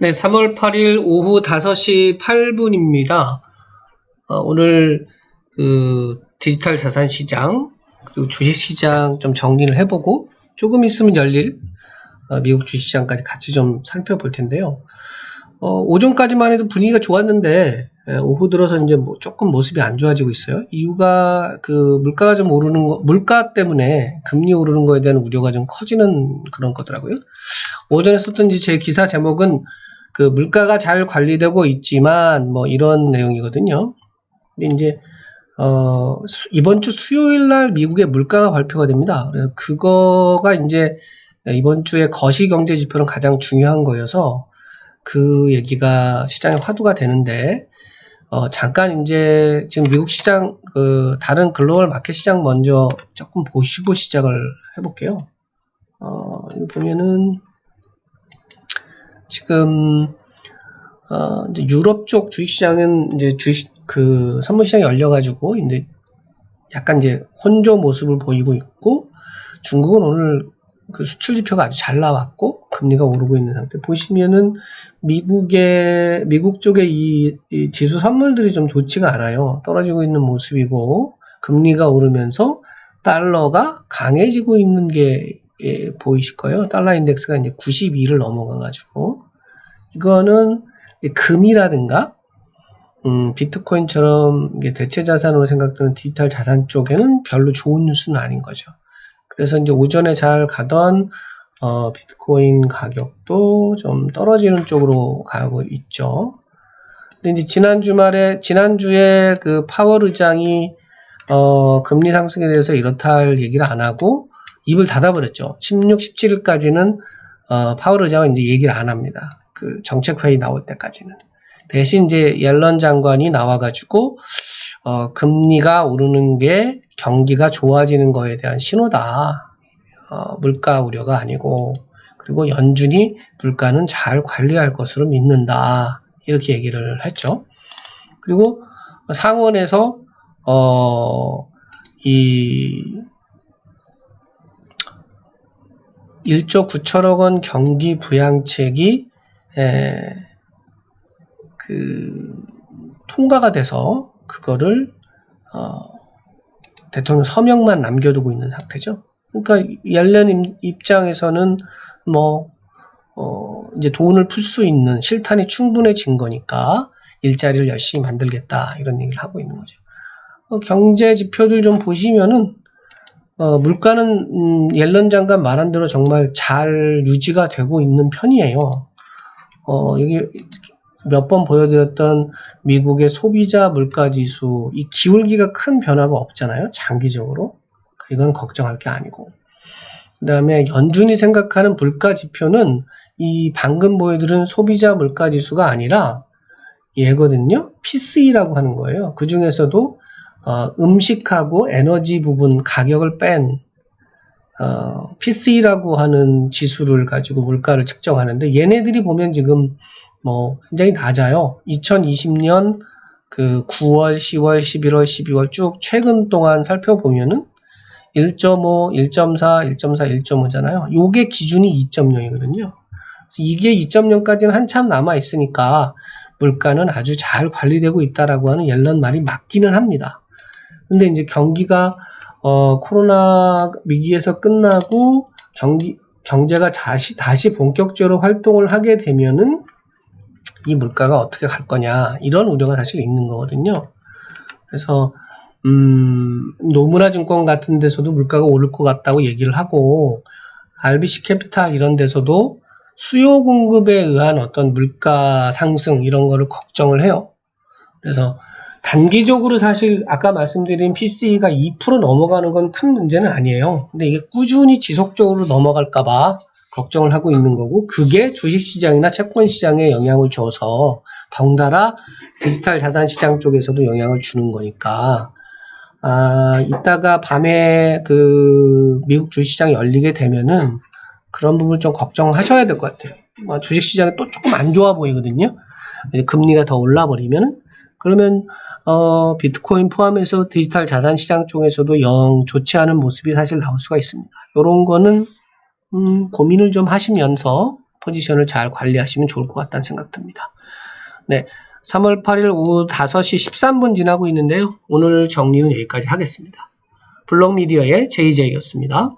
네, 3월 8일 오후 5시 8분입니다. 어, 오늘 그 디지털 자산 시장 그리고 주식 시장 좀 정리를 해보고 조금 있으면 열릴 어, 미국 주식 시장까지 같이 좀 살펴볼 텐데요. 어, 오전까지만 해도 분위기가 좋았는데 예, 오후 들어서 이제 뭐 조금 모습이 안 좋아지고 있어요. 이유가 그 물가가 좀 오르는 거, 물가 때문에 금리 오르는 거에 대한 우려가 좀 커지는 그런 거더라고요. 오전에 썼던 제 기사 제목은 그 물가가 잘 관리되고 있지만 뭐 이런 내용이거든요. 근데 이제 어 이번 주 수요일 날 미국의 물가가 발표가 됩니다. 그래서 그거가 이제 이번 주에 거시 경제 지표는 가장 중요한 거여서 그 얘기가 시장에 화두가 되는데 어, 잠깐 이제 지금 미국 시장, 그, 다른 글로벌 마켓 시장 먼저 조금 보시고 시작을 해볼게요. 어, 여기 보면은, 지금, 어, 이제 유럽 쪽 주식 시장은 이제 주식, 그, 선물 시장이 열려가지고, 이제 약간 이제 혼조 모습을 보이고 있고, 중국은 오늘 그 수출 지표가 아주 잘 나왔고 금리가 오르고 있는 상태. 보시면은 미국의 미국 쪽의 이, 이, 지수 선물들이 좀 좋지가 않아요. 떨어지고 있는 모습이고 금리가 오르면서 달러가 강해지고 있는 게 예, 보이실 거예요. 달러 인덱스가 이제 92를 넘어가 가지고 이거는 금이라든가 음, 비트코인처럼 대체 자산으로 생각되는 디지털 자산 쪽에는 별로 좋은 뉴스는 아닌 거죠. 그래서 이제 오전에 잘 가던 어, 비트코인 가격도 좀 떨어지는 쪽으로 가고 있죠. 근데 이제 지난 주말에 지난주에 그 파월 의장이 어, 금리 상승에 대해서 이렇다 할 얘기를 안 하고 입을 닫아버렸죠. 16, 17일까지는 어, 파월 의장은 이제 얘기를 안 합니다. 그 정책 회의 나올 때까지는. 대신 이제 옐런 장관이 나와가지고 어, 금리가 오르는 게 경기가 좋아지는 거에 대한 신호다. 어, 물가 우려가 아니고 그리고 연준이 물가는 잘 관리할 것으로 믿는다. 이렇게 얘기를 했죠. 그리고 상원에서 어, 이 1조 9천억 원 경기 부양책이 에, 그 통과가 돼서 그거를 어, 대통령 서명만 남겨두고 있는 상태죠. 그러니까 옐렌 입장에서는 뭐 어, 이제 돈을 풀 수 있는 실탄이 충분해진 거니까 일자리를 열심히 만들겠다 이런 얘기를 하고 있는 거죠. 어, 경제 지표들 좀 보시면은 어, 물가는 음, 옐런 장관 말한 대로 정말 잘 유지가 되고 있는 편이에요. 어, 여기 몇 번 보여드렸던 미국의 소비자 물가 지수, 이 기울기가 큰 변화가 없잖아요. 장기적으로. 이건 걱정할 게 아니고. 그 다음에 연준이 생각하는 물가 지표는 이 방금 보여드린 소비자 물가 지수가 아니라 얘거든요. PC라고 하는 거예요. 그 중에서도 어, 음식하고 에너지 부분 가격을 뺀 어, PC라고 하는 지수를 가지고 물가를 측정하는데 얘네들이 보면 지금 뭐 굉장히 낮아요. 2020년 그 9월, 10월, 11월, 12월 쭉 최근 동안 살펴보면은 1.5, 1.4, 1.4, 1.5잖아요. 요게 기준이 2.0이거든요. 그래서 이게 2.0까지는 한참 남아 있으니까 물가는 아주 잘 관리되고 있다라고 하는 옐런 말이 맞기는 합니다. 근데 이제 경기가 어, 코로나 위기에서 끝나고 경기 경제가 다시 다시 본격적으로 활동을 하게 되면은 이 물가가 어떻게 갈 거냐 이런 우려가 사실 있는 거거든요. 그래서 음, 노무라 증권 같은 데서도 물가가 오를 것 같다고 얘기를 하고 RBC 캐피탈 이런 데서도 수요 공급에 의한 어떤 물가 상승 이런 거를 걱정을 해요. 그래서 단기적으로 사실 아까 말씀드린 PC가 2% 넘어가는 건 큰 문제는 아니에요. 근데 이게 꾸준히 지속적으로 넘어갈까봐 걱정을 하고 있는 거고, 그게 주식시장이나 채권시장에 영향을 줘서 덩달아 디지털 자산시장 쪽에서도 영향을 주는 거니까, 아, 이따가 밤에 그 미국 주식시장이 열리게 되면은 그런 부분 좀 걱정하셔야 될 것 같아요. 뭐 주식시장이 또 조금 안 좋아 보이거든요. 금리가 더 올라 버리면 그러면 어, 비트코인 포함해서 디지털 자산 시장 쪽에서도 영 좋지 않은 모습이 사실 나올 수가 있습니다. 이런 거는 음, 고민을 좀 하시면서 포지션을 잘 관리하시면 좋을 것 같다는 생각 듭니다. 네. 3월 8일 오후 5시 13분 지나고 있는데요. 오늘 정리는 여기까지 하겠습니다. 블록미디어의 JJ였습니다.